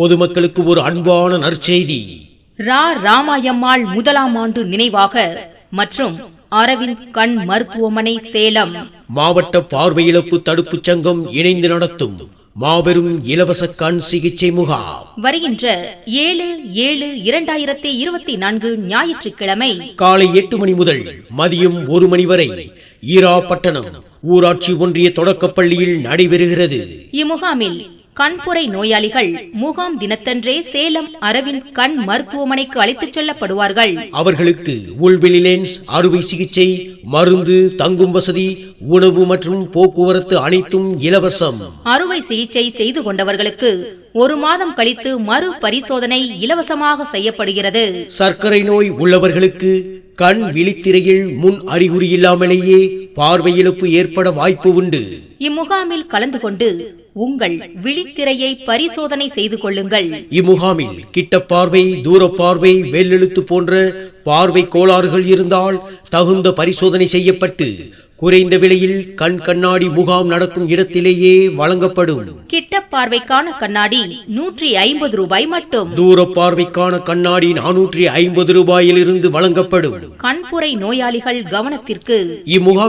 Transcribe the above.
பொதுமக்களுக்கு ஒரு அன்பான நற்செய்தி. ரா ராமாயம்மாள் முதலாம் ஆண்டு நினைவாக மற்றும் அரவிந்த் கண் மருத்துவமனை சேலம். மாவட்ட பார்வையிழப்பு தடுப்புச் சங்கம் இணைந்து நடத்தும் மாபெரும் இலவச கண் சிகிச்சை முகாம். வருகின்ற ஏழு ஏழு இரண்டாயிரத்தி இருபத்தி நான்கு ஞாயிற்றுக்கிழமை காலை எட்டு மணி முதல் மதியம் ஒரு மணி வரை ஈராப்பட்டணம் ஊராட்சி ஒன்றிய தொடக்கப்பள்ளியில் நடைபெறுகிறது. இம்முகாமில் கண்புரை நோயாளிகள் முகாம் தினத்தன்றே சேலம் அரவிந்த் கண் மருத்துவமனைக்கு அழைத்துச் செல்லப்படுவார்கள். அவர்களுக்கு உள்வெளி லென்ஸ் அறுவை சிகிச்சை மருந்து தங்கும் வசதி உணவு மற்றும் போக்குவரத்து அனைத்தும் இலவசம். அறுவை சிகிச்சை செய்து கொண்டவர்களுக்கு ஒரு மாதம் கழித்து மறு பரிசோதனை இலவசமாக செய்யப்படுகிறது. சர்க்கரை நோய் உள்ளவர்களுக்கு கண் விழித்திரையில் முன் அறிகுறி இல்லாமலேயே பார்வையிழப்பு ஏற்பட வாய்ப்பு உண்டு. இம்முகாமில் கலந்து கொண்டு உங்கள் விழித்திரையை பரிசோதனை செய்து கொள்ளுங்கள். இம்முகாமில் கிட்ட பார்வை தூர பார்வை வெள்ளெழுத்து போன்ற பார்வை கோளாறுகள் இருந்தால் தகுந்த பரிசோதனை செய்யப்பட்டு குறைந்த விலையில் கண் கண்ணாடி முகாம் நடக்கும் இடத்திலேயே வழங்கப்படும். கிட்ட பார்வைக்கான கண்ணாடி நூற்றி ஐம்பது ரூபாய் மட்டும். தூர பார்வைக்கான கண்ணாடி நானூற்றி ஐம்பது ரூபாயிலிருந்து வழங்கப்படும். கண்புரை நோயாளிகள் கவனத்திற்கு. இம்முகாம்